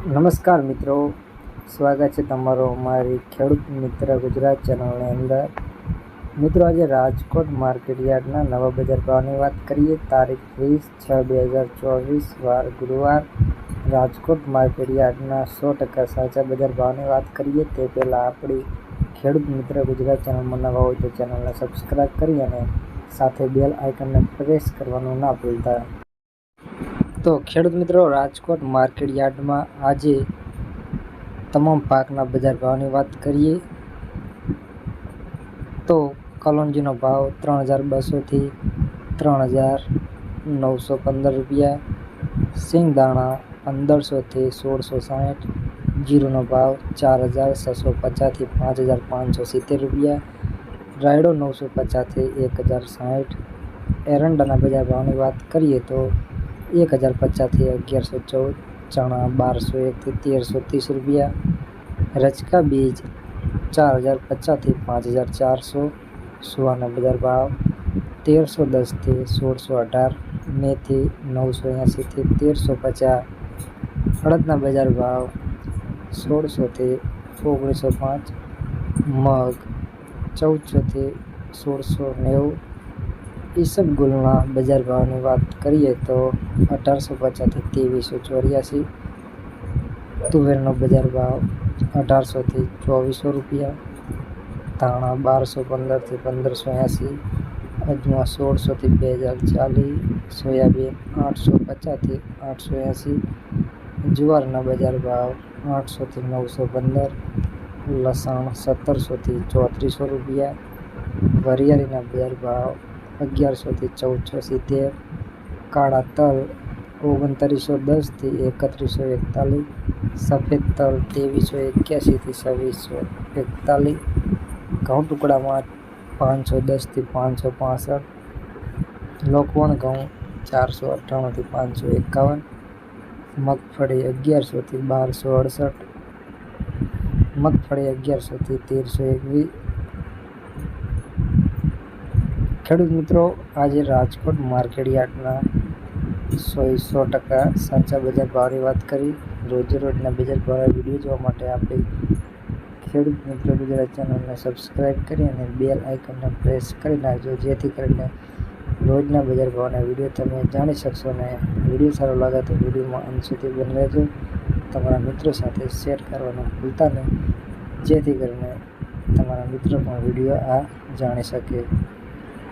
નમસ્કાર મિત્રો. સ્વાગત છે તમારો અમારી ખેડૂત મિત્ર ગુજરાત ચેનલની અંદર. મિત્રો, આજે રાજકોટ માર્કેટ યાર્ડના નવા બજાર ભાવની વાત કરીએ. તારીખ વીસ છ બે હજાર ચોવીસ, વાર ગુરુવાર. રાજકોટ માર્કેટ યાર્ડના સો ટકા સાચા બજાર ભાવની વાત કરીએ, તે પહેલાં આપણી ખેડૂત મિત્ર ગુજરાત ચેનલમાં નવા હોય તો ચેનલને સબસ્ક્રાઈબ કરી અને સાથે બેલ આઇકનને પ્રેસ કરવાનું ના ભૂલતા. તો ખેડૂત મિત્રો, રાજકોટ માર્કેટ યાર્ડમાં આજે તમામ પાકના બજાર ભાવની વાત કરીએ. તો કલોંજીનો ભાવ ત્રણ હજાર બસોથી ત્રણ હજાર નવસો પંદર રૂપિયા. સિંગદાણા પંદરસોથી સોળસો સાઠ જીરુનો ભાવ ચાર હજાર છસો પચાસથી પાંચ હજાર પાંચસો સિત્તેર રૂપિયા. રાયડો નવસો પચાસથી એક હજાર સાઠ એરંડાના બજાર ભાવની વાત કરીએ તો એક હજાર પચાસથી અગિયારસો ચૌદ ચણા બારસો એકથી તેરસો ત્રીસ રૂપિયા રચકા બીજ ચાર હજાર પચાસથી પાંચ હજાર ચારસો સુવાના બજાર ભાવ તેરસો દસથી સોળસો અઢાર મેથી નવસો એંશીથી તેરસો પચાસ અડદના બજાર ભાવ સોળસોથી ઓગણીસો પાંચ મગ ચૌદસોથી સોળસો નેવું ઈસબગુલના બજાર ભાવની વાત કરીએ તો અઢારસો પચાસથી ત્રેવીસો ચોર્યાસી તુવેરનો બજાર ભાવ અઢારસોથી ચોવીસો રૂપિયા, ધાણા બારસો પંદરથી પંદરસો એંસી, અજમા સોળસોથી બે હજાર ચાલીસ, સોયાબીન આઠસો પચાસથી આઠસો એંસી, જુવારના બજાર ભાવ આઠસોથી નવસો પંદર, લસણ સત્તરસોથી ચોત્રીસો રૂપિયા, વરિયાળીના બજાર ભાવ અગિયારસોથી ચૌદસો સિત્તેર કાળા તલ ઓગણત્રીસો દસથી એકત્રીસો એકતાલીસ સફેદ તલ ત્રેવીસો એક્યાસીથી છવ્વીસો એકતાલીસ ઘઉં ટુકડામાં પાંચસો દસથી પાંચસો પાસઠ લોકવણ ઘઉં ચારસો અઠ્ઠાણુંથી પાંચસો એકાવન મગફળી અગિયારસોથી બારસો અડસઠ મગફળી અગિયારસોથી તેરસો એકવીસ ખેડૂત મિત્રો, આજે રાજકોટ માર્કેટયાર્ડના સો સો ટકા સાચા બજાર ભાવની વાત કરી. રોજે રોજના બજાર ભાવના વીડિયો જોવા માટે આપણે ખેડૂત મિત્રો ગુજરાત ચેનલને સબસ્ક્રાઈબ કરી અને બેલ આઇકનને પ્રેસ કરી નાખજો, જેથી કરીને રોજના બજાર ભાવના વીડિયો તમે જાણી શકશો અને વીડિયો સારો લાગે તો વિડીયોમાં અંત સુધી બની રહેજો. તમારા મિત્રો સાથે શેર કરવાનું ભૂલતા નહીં, જેથી કરીને તમારા મિત્રો પણ વીડિયો આ જાણી શકે.